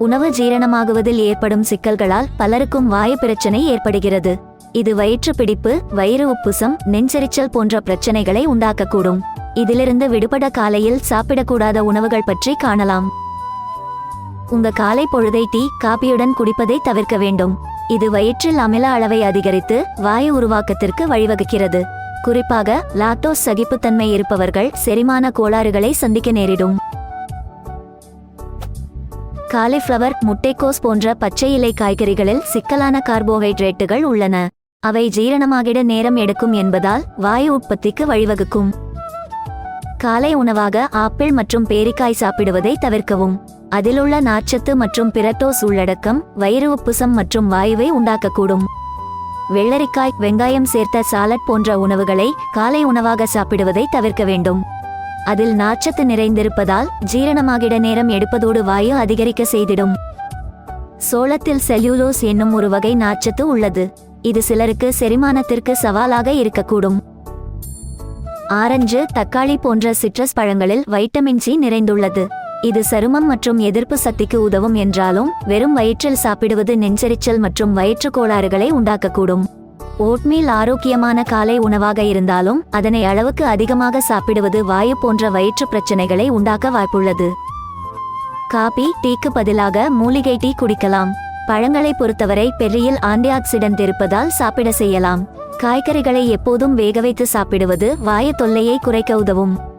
உணவு ஜீரணமாகுவதில் ஏற்படும் சிக்கல்களால் பலருக்கும் வாயு பிரச்சனை ஏற்படுகிறது. இது வயிற்று பிடிப்பு வயிறு உப்புசம் நெஞ்செரிச்சல் போன்ற பிரச்சனைகளை உண்டாக்கக்கூடும். இதிலிருந்து விடுபட காலையில் சாப்பிடக்கூடாத உணவுகள் பற்றி காணலாம். உங்க காலை பொழுதை டீ காபியுடன் குடிப்பதை தவிர்க்க வேண்டும். இது வயிற்றில் அமில அளவை அதிகரித்து வாயு உருவாக்கத்திற்கு வழிவகுக்கிறது. குறிப்பாக லாக்டோஸ் சகிப்புத்தன்மை இருப்பவர்கள் செரிமான கோளாறுகளை சந்திக்க நேரிடும். காலிஃப்ளவர் முட்டைக்கோஸ் போன்ற பச்சை இலை காய்கறிகளில் சிக்கலான கார்போஹைட்ரேட்டுகள் உள்ளன. அவை ஜீரணமாகிட நேரம் எடுக்கும் என்பதால் வாயு உற்பத்திக்கு வழிவகுக்கும். காலை உணவாக ஆப்பிள் மற்றும் பேரிக்காய் சாப்பிடுவதை தவிர்க்கவும். அதிலுள்ள நார்ச்சத்து மற்றும் பிரட்டோஸ் உள்ளடக்கம் வயிறு உப்புசம் மற்றும் வாயுவை உண்டாக்கக்கூடும். வெள்ளரிக்காய் வெங்காயம் சேர்த்த சாலட் போன்ற உணவுகளை காலை உணவாக சாப்பிடுவதை தவிர்க்க வேண்டும். அதில் நார்ச்சத்து நிறைந்திருப்பதால் ஜீரணமாகிட நேரம் எடுப்பதோடு வாயு அதிகரிக்க செய்திடும். சோளத்தில் செல்யூலோஸ் என்னும் ஒரு வகை நார்ச்சத்து உள்ளது. இது சிலருக்கு செரிமானத்திற்கு சவாலாக இருக்கக்கூடும். ஆரஞ்சு தக்காளி போன்ற சிட்ரஸ் பழங்களில் வைட்டமின் சி நிறைந்துள்ளது. இது சருமம் மற்றும் எதிர்ப்பு சக்திக்கு உதவும் என்றாலும் வெறும் வயிற்றில் சாப்பிடுவது நெஞ்சரிச்சல் மற்றும் வயிற்று கோளாறுகளை உண்டாக்கக்கூடும். ஓட்மீல் ஆரோக்கியமான காலை உணவாக இருந்தாலும் அதனை அளவுக்கு அதிகமாக சாப்பிடுவது வாயு போன்ற வயிற்று பிரச்சனைகளை உண்டாக்க வாய்ப்புள்ளது. காபி டீக்கு பதிலாக மூலிகை டீ குடிக்கலாம். பழங்களை பொறுத்தவரை பெரியில் ஆன்டிஆக்சிடென்ட் இருப்பதால் சாப்பிட செய்யலாம். காய்கறிகளை எப்போதும் வேக வைத்து சாப்பிடுவது வாயு தொல்லையை குறைக்க உதவும்.